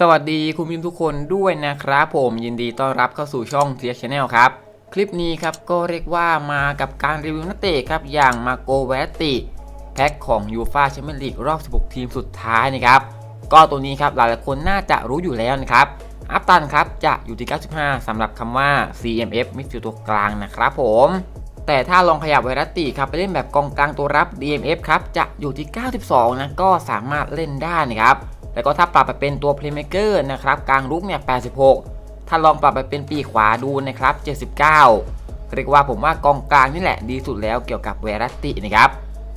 สวัสดีคุณผู้ชมทุกคนด้วยนะครับผมยินดีต้อนรับเข้าสู่ช่องเทียชแนลครับ คลิปนี้ครับก็เรียกว่ามากับการรีวิวนักเตะครับ อย่างมาโกเวตติแพ็คของยูฟาแชมเปี้ยนลีกรอบ 16 ทีมสุดท้ายนะครับ ก็ตัวนี้ครับหลายๆคนน่าจะรู้อยู่แล้วนะครับ อัพตันครับจะอยู่ที่ 95สำหรับคำว่า CMF มิดฟิลด์ตัวกลางนะครับผม แต่ถ้าลองขยับไวรัตติครับไปเล่นแบบกองกลางตัวรับ DMF ครับจะอยู่ที่ 92 นะก็สามารถเล่นได้นะครับ แล้วก็ถ้าปรับไปเป็นตัว Playmaker นะครับกลางรุกเนี่ย 86 ถ้าลองปรับไปเป็นปีขวาดูนะครับ 79 เรียกว่าผมว่ากองกลางนี่แหละดีสุดแล้วเกี่ยวกับเวรัตตินะครับ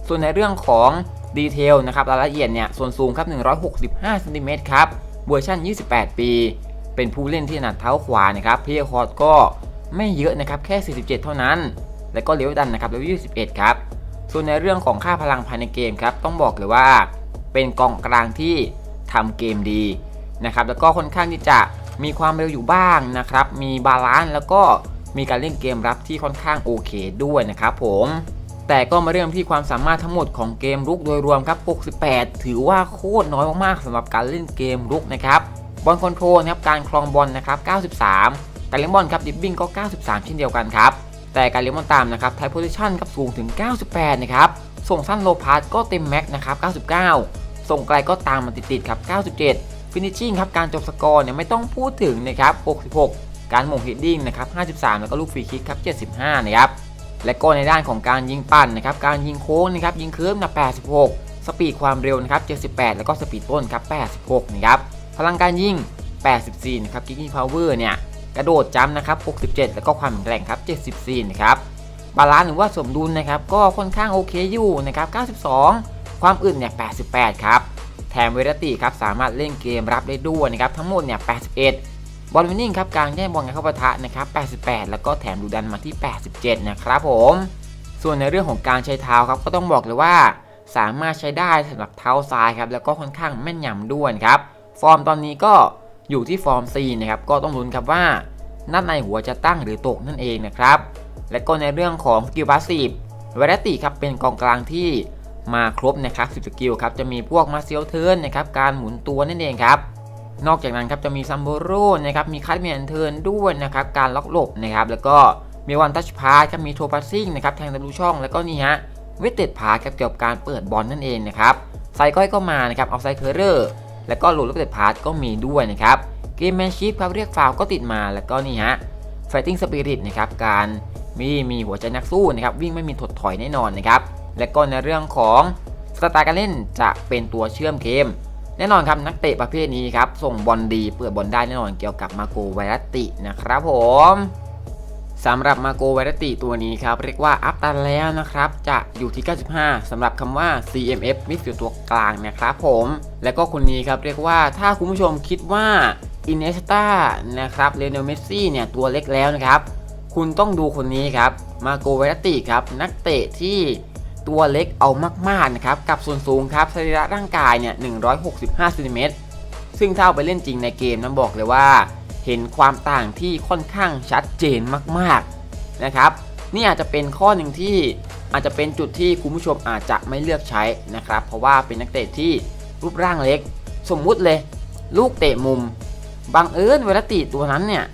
ส่วนในเรื่องของดีเทลนะครับรายละเอียดเนี่ยส่วนสูงครับ 165ซนติเมตรครับเวอร์ชัน28 ปี เป็นผู้เล่นที่ถนัดเท้าขวานะครับเพย์คอร์ดก็ไม่เยอะนะครับแค่ 47 เท่านั้น แล้วก็เลเวลดันนะครับเลเวล21 ครับ ส่วนในเรื่องของค่าพลังภายในเกมครับ ต้องบอกเลยว่า เป็นกองกลางที่ ทำเกมดีนะครับแล้วก็ค่อนข้างที่จะมีความเร็วอยู่บ้างนะครับ มีบาลานซ์แล้วก็มีการเล่นเกมรับที่ค่อนข้างโอเคด้วยนะครับผมแต่ก็มาเริ่มที่ความสามารถทั้งหมดของเกมรุกโดยรวมครับ 68 ถือว่าโคตรน้อยมากๆสำหรับการเล่นเกมรุกนะครับบอลคอนโทรลนะครับการคลองบอลนะครับ 93 การเล่นบอลครับดิบบิ้งก็ 93 เช่นเดียวกันครับแต่การเลี้ยงบอลตามนะครับไทโพซิชันครับสูงถึง 98 นะครับส่งสั้นโลพาสก็เต็มแม็กนะครับ 99 ส่งไกลก็ตามมาติดๆครับ97ฟินิชชิ่งครับการจบสกอร์เนี่ยไม่ต้องพูดถึงนะครับ66 การหม่งฮิตดิ้งนะครับ53 แล้วก็ลูกฟรีคิกครับ75 นะครับและก็ในด้านของการยิงปั่นนะครับการยิงโค้งนะครับยิงเคิร์ฟนะ86 สปีดความเร็วนะครับ78 แล้วก็สปีดต้นครับ86 นะครับพลังการยิง 84 นะครับกิ๊กพาวเวอร์เนี่ยกระโดดจ้ำนะครับ 67 แล้วก็ความแข็งแกร่งครับ 74 นะครับ บาลานซ์หรือว่าสมดุลนะครับ ก็ค่อนข้างโอเคอยู่นะครับ 92 ความอึดเนี่ย 88 ครับ แถมเวรติครับสามารถเล่นเกมรับได้ด้วยนะครับ ทั้งหมดเนี่ย 81 บอลวินนิ่งครับการแย่งบอลกันเข้าปะทะนะครับ 88 แล้วก็แถมดูดันมาที่ 87 นะครับผม ส่วนในเรื่องของการใช้เท้าครับก็ต้องบอกเลยว่า สามารถใช้ได้สำหรับเท้าซ้ายครับแล้วก็ค่อนข้างแม่นยำด้วยครับ ฟอร์มตอนนี้ก็อยู่ที่ฟอร์ม C นะครับก็ต้องลุ้นครับว่านัดในหัวจะตั้งหรือตกนั่นเองนะครับ และก็ในเรื่องของสกิลพาสซีฟเวรติครับเป็นกองกลางที่ มาครบนะครับ10สกิลครับจะมีพวกมาเซียลเทิร์นนะครับการหมุนตัวนั่นเองครับนอกจากนั้นครับจะมีซัมโบโรนะครับมีคัตเมียนเทิร์นด้วยนะครับการล็อกหลบนะครับแล้วก็มีวันทัชพาร์ครับมีโทปัสซิ่งนะครับแทงทะลุช่องแล้วก็นี่ฮะเวทเต็ดพาร์ครับเกี่ยวกับการเปิดบอลนั่นเองนะครับไซก้อยก็มานะครับเอาไซเคอร์เรอร์แล้วก็โหลุดลูกเตะพาร์ก็มีด้วยนะครับเกมแมนชิพครับเรียกฟาวก็ติดมาแล้วก็นี่ฮะ Fighting Spirit นะครับการมีมีหัวใจนักสู้นะครับวิ่งไม่มีถดถอยแน่นอนนะครับ และก็ในเรื่องของสไตล์การเล่นจะเป็นตัวเชื่อมเกมแน่นอนครับนักเตะประเภทนี้ครับส่งบอลดีเปิดบอลได้แน่นอนเกี่ยวกับมาโกไวรัตินะครับผมสำหรับมาโกไวรัติตัวนี้ครับเรียกว่าอัพตันแล้วนะครับจะอยู่ที่ 95สำหรับคำว่า CMF มิดฟิลด์ตัวกลางนะครับผม และก็คนนี้ครับเรียกว่าถ้าคุณผู้ชมคิดว่าอินเนสตานะครับเลโอนเมสซี่เนี่ยตัวเล็กแล้วนะครับ คุณต้องดูคนนี้ครับมาโกเวรติครับนักเตะที่ ตัวเล็กเอามากๆนะครับกับส่วนสูงครับสรีระร่างกายเนี่ย 165ซนติเมตรซึ่งถ้าเอาไปเล่นจริงในเกมนั้นบอกเลยว่า เห็นความต่างที่ค่อนข้างชัดเจนมากๆนะครับนี่อาจจะเป็นข้อหนึ่งที่อาจจะเป็นจุดที่คุณผู้ชมอาจจะไม่เลือกใช้นะครับ เพราะว่าเป็นนักเตะที่รูปร่างเล็ก สมมุติเลย ลูกเตะมุมบังเอิญเวลาติตัวนั้นเนี่ย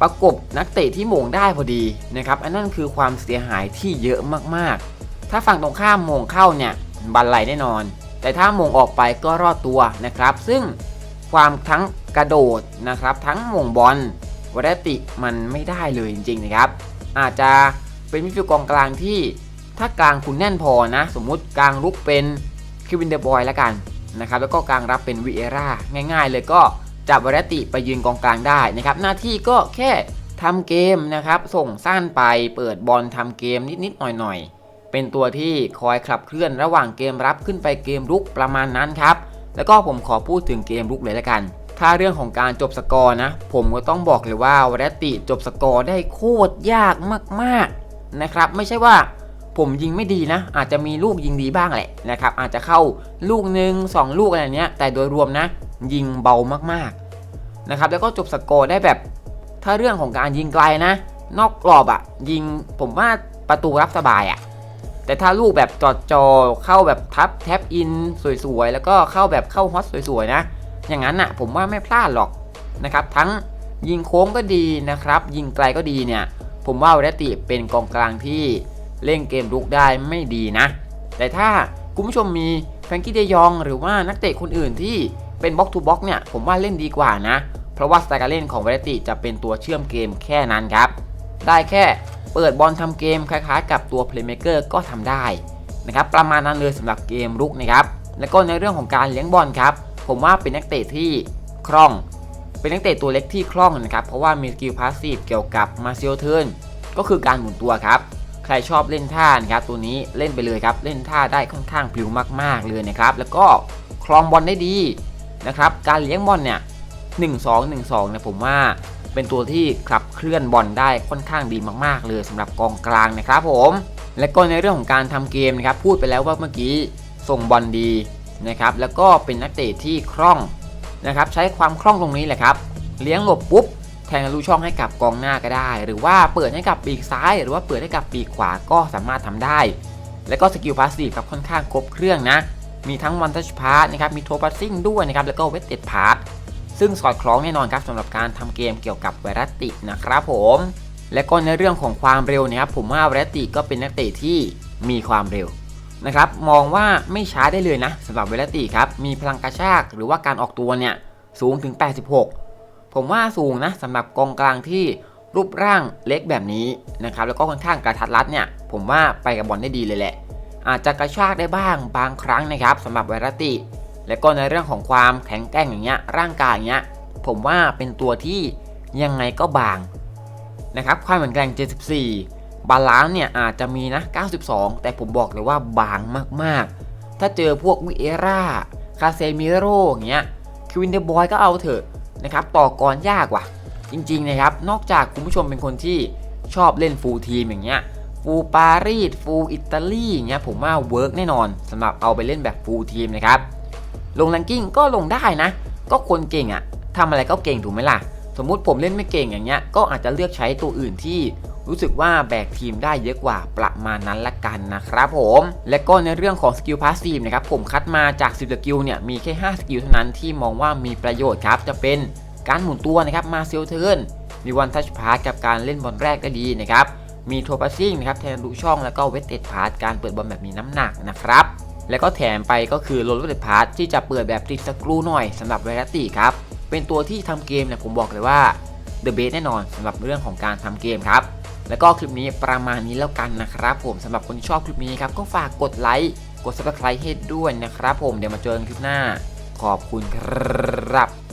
ประกบนักเตะที่โมงได้พอดีนะครับอันนั้นคือความเสียหายที่เยอะมากๆ ถ้าฝั่งตรงข้ามมงเข้าเนี่ยบันไหลแน่นอน แต่ถ้ามงออกไปก็รอดตัวนะครับ ซึ่งความทั้งกระโดดนะครับ ทั้งมงบอลวลาติมันไม่ได้เลยจริงๆนะครับ อาจจะเป็นมิดฟิลด์กองกลางที่ถ้ากลางคุณแน่นพอนะ สมมุติกลางลุกเป็นคิวินเดอร์บอยแล้วกันนะครับแล้วก็กลางรับเป็นวีเอร่าง่ายๆ เลยก็จับวรติไปยืนกองกลางได้นะครับหน้าที่ก็แค่ทำเกมนะครับ ส่งสั้นไปเปิดบอลทำเกมนิดๆหน่อยๆ เป็นตัวที่คอยขับเคลื่อนระหว่างเกมรับขึ้นไปเกมรุกประมาณนั้นครับ แล้วก็ผมขอพูดถึงเกมรุกเลยละกัน ถ้าเรื่องของการจบสกอร์นะ ผมก็ต้องบอกเลยว่าวรติจบสกอร์ได้โคตรยากมากๆนะครับ ไม่ใช่ว่าผมยิงไม่ดีนะ อาจจะมีลูกยิงดีบ้างแหละนะครับ อาจจะเข้าลูกหนึ่งสองลูกอะไรเนี้ย แต่โดยรวมนะ ยิงเบามากๆนะครับ แล้วก็จบสกอร์ได้แบบ ถ้าเรื่องของการยิงไกลนะ นอกกรอบอะยิงผมว่าประตูรับสบายอะ แต่ถ้าลูกแบบจอดจอเข้าแบบทับแท็บอินสวยๆ แล้วก็เข้าแบบเข้าฮอตสวยๆนะ อย่างนั้นอะผมว่าไม่พลาดหรอกนะครับ ทั้งยิงโค้งก็ดีนะครับ ยิงไกลก็ดีเนี่ย ผมว่าเวรติเป็นกองกลางที่เล่นเกมรุกได้ไม่ดีนะ แต่ถ้าคุณผู้ชมมีแฟรงกี้เดยอง หรือว่านักเตะคนอื่นที่เป็นบ็อกทูบ็อกเนี่ยผมว่าเล่นดีกว่านะ เพราะว่าสไตล์การเล่นของเวรติจะเป็นตัวเชื่อมเกมแค่นั้นครับ ได้แค่เปิดบอลทำเกมคล้ายๆ กับตัวเพลย์เมเกอร์ก็ทำได้นะครับประมาณนั้นเลยสำหรับเกมรุกนะครับแล้วก็ในเรื่องของการเลี้ยงบอลครับ ผมว่าเป็นนักเตะที่คล่อง เป็นนักเตะตัวเล็กที่คล่องนะครับเพราะว่ามีสกิลพาสซีฟเกี่ยวกับมาเซียเทิร์นก็คือการหมุนตัวครับใครชอบเล่นท่านะครับตัวนี้เล่นไปเลยครับเล่นท่าได้ค่อนข้างพลิ้วมากๆเลยนะครับแล้วก็คลองบอลได้ดีนะครับการเลี้ยงบอลเนี่ย 1 2 1 2เนี่ยผมว่าเป็นตัวที่ขับเคลื่อนบอลได้ค่อนข้างดีมากๆ เลยสำหรับกองกลางนะครับผม และก็ในเรื่องของการทำเกมนะครับพูดไปแล้วว่าเมื่อกี้ส่งบอลดีนะครับแล้วก็เป็นนักเตะที่คล่องนะครับใช้ความคล่องตรงนี้แหละครับเลี้ยงหลบปุ๊บแทงทะลุช่องให้กับกองหน้าก็ได้ หรือว่าเปิดให้กับปีกซ้าย หรือว่าเปิดให้กับปีกขวาก็สามารถทำได้ และก็สกิลพาสซีฟครับค่อนข้างครบเครื่องนะ มีทั้งวันทัชพาร์นะครับมีโทปัสซิ่งด้วยนะครับแล้วก็เวทเต็ดพาร์ ซึ่งสอดคล้องแน่นอนครับสำหรับการทำเกมเกี่ยวกับไวรัสตินะครับผมและก็ในเรื่องของความเร็วนะครับผมว่าไวรัสติก็เป็นนักเตะที่มีความเร็วนะครับมองว่าไม่ช้าได้เลยนะสำหรับเวลติครับมีพลังกระชากหรือว่าการออกตัวเนี่ยสูงถึง 86 ผมว่าสูงนะสำหรับกองกลางที่รูปร่างเล็กแบบนี้นะครับแล้วก็ค่อนข้างกระทัดรัดเนี่ยผมว่าไปกับบอลได้ดีเลยแหละ อาจจะกระชากได้บ้างบางครั้งนะครับสำหรับไวรัสติ และก็ในเรื่องของความแข็งแกร่งอย่างเงี้ยร่างกายอย่างเงี้ยผมว่าเป็นตัวที่ยังไงก็บางนะครับความแข็งแกร่ง 74 บาลานซ์เนี่ยอาจจะมีนะ 92 แต่ผมบอกเลยว่าบางมากๆ ถ้าเจอพวกวิเอร่าคาเซมิโร่อย่างเงี้ยควินเดบอยก็เอาเถอะนะครับต่อกรยากว่ะ จริงๆนะครับ นอกจากคุณผู้ชมเป็นคนที่ชอบเล่นฟูลทีมอย่างเงี้ยฟูลปารีสฟูลอิตาลีอย่างเงี้ยผมว่าเวิร์กแน่นอนสำหรับเอาไปเล่นแบบฟูลทีมนะครับ ลงแรงกิ้งก็ลงได้นะ ก็คนเก่งอะทำอะไรก็เก่งถูกไหมล่ะ สมมุติผมเล่นไม่เก่งอย่างเงี้ย ก็อาจจะเลือกใช้ตัวอื่นที่รู้สึกว่าแบกทีมได้เยอะกว่าประมาณนั้นละกันนะครับผม และก็ในเรื่องของสกิลพาสซีฟนะครับผมคัดมาจาก 10 สกิลเนี่ยมีแค่ 5 สกิลเท่านั้นที่มองว่ามีประโยชน์ครับ จะเป็นการหมุนตัวนะครับมาเซลเทิร์นมีวันทัชพาร์กับการเล่นบอลแรกได้ดีนะครับมีโทปัสซิ่งนะครับแทนดูช่องแล้วก็เวทเต็ดพาร์การเปิดบอลแบบมีน้ำหนักนะครับ แล้วก็แถมไปก็คือโรลเลอร์พาร์ทที่จะเปิดแบบติดสกรูหน่อยสำหรับเวรัสติครับ เป็นตัวที่ทำเกมเนี่ยผมบอกเลยว่าเดอะเบสแน่นอนสำหรับเรื่องของการทำเกมครับ แล้วก็คลิปนี้ประมาณนี้แล้วกันนะครับ ผมสำหรับคนที่ชอบคลิปนี้ครับก็ฝากกดไลค์กดซับสไครต์ให้ด้วยนะครับ ผมเดี๋ยวมาเจอกันคลิปหน้า ขอบคุณครับ